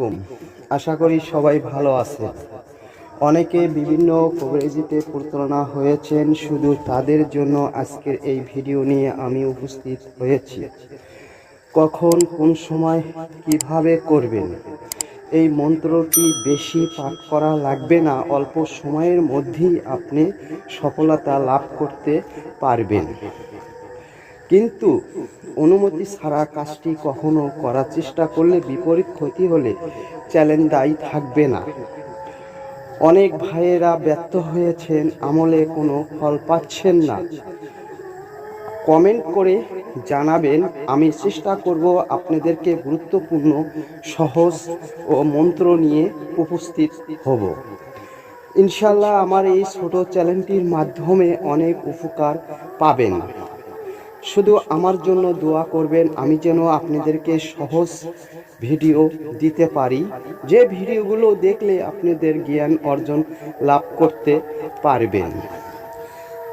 আলাইকুম। আশা করি সবাই ভালো আছে। অনেকে বিভিন্ন কভারেজিতে প্রতারণা হয়েছেন, শুধু তাদের জন্য আজকের এই ভিডিও নিয়ে আমি উপস্থিত হয়েছি। কখন, কোন সময়, কীভাবে করবেন? এই মন্ত্রটি বেশি পাঠ করা লাগবে না, অল্প সময়ের মধ্যেই আপনি সফলতা লাভ করতে পারবেন। কিন্তু অনুমতি ছাড়া কাজটি কখনো করার চেষ্টা করলে বিপরীত ক্ষতি হলে চ্যালেঞ্জ দায়ী থাকবে না। অনেক ভাইয়েরা ব্যর্থ হয়েছেন, আমলে কোনো ফল পাচ্ছেন না। কমেন্ট করে জানাবেন, আমি চেষ্টা করব আপনাদেরকে গুরুত্বপূর্ণ, সহজ ও মন্ত্র নিয়ে উপস্থিত হব। ইনশাল্লাহ আমার এই ছোট চ্যানেলটির মাধ্যমে অনেক উপকার পাবেন। শুধু আমার জন্য দোয়া করবেন, আমি যেন আপনাদেরকে সহজ ভিডিও দিতে পারি। যে ভিডিওগুলো দেখলে আপনাদের জ্ঞান অর্জন লাভ করতে পারবেন।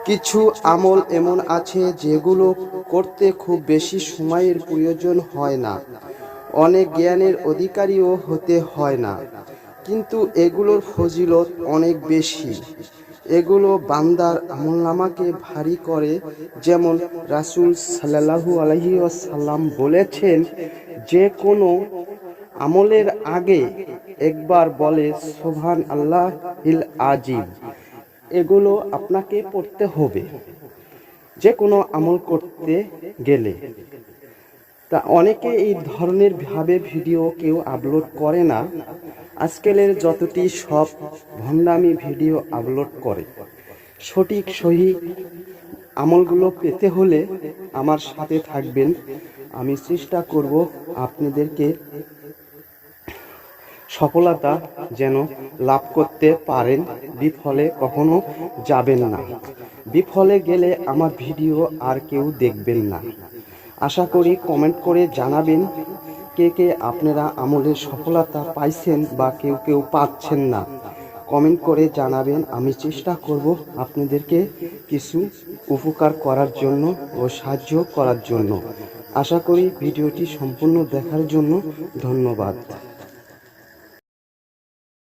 কিছু আমল এমন আছে যেগুলো করতে খুব বেশি সময়ের প্রয়োজন হয় না। অনেক জ্ঞানের অধিকারীও হতে হয় না। কিন্তু এগুলোর ফজিলত অনেক বেশি। এগুলো বান্দার আমলনামাকে ভারী করে, যেমন রাসূল সাল্লাল্লাহু আলাইহি ওয়াসাল্লাম বলেছেন, যে কোনো আমলের আগে একবার বলে সোভান আল্লাহ হিল আজিব এগুলো আপনাকে পড়তে হবে। যে কোনো আমল করতে গেলে। তা অনেকে এই ধরনের ভাবে ভিডিও কেউ আপলোড করে না। আজকালের যতটি সব ভণ্ডামি ভিডিও আপলোড করে, সঠিক, সহি আমলগুলো পেতে হলে আমার সাথে থাকবেন। আমি চেষ্টা করব আপনাদেরকে সফলতা যেন লাভ করতে পারেন। বিফলে কখনো যাবেন না। বিফলে গেলে আমার ভিডিও আর কেউ দেখবেন না। আশা করি কমেন্ট করে জানাবেন। কে কে আপনারা আমলে সফলতা পাইছেন বা কেউ কেউ পাচ্ছেন না কমেন্ট করে জানাবেন। আমি চেষ্টা করব আপনাদেরকে কিছু উপকার করার জন্য ও সাহায্য করার জন্য। আশা করি ভিডিওটি সম্পূর্ণ দেখার জন্য ধন্যবাদ।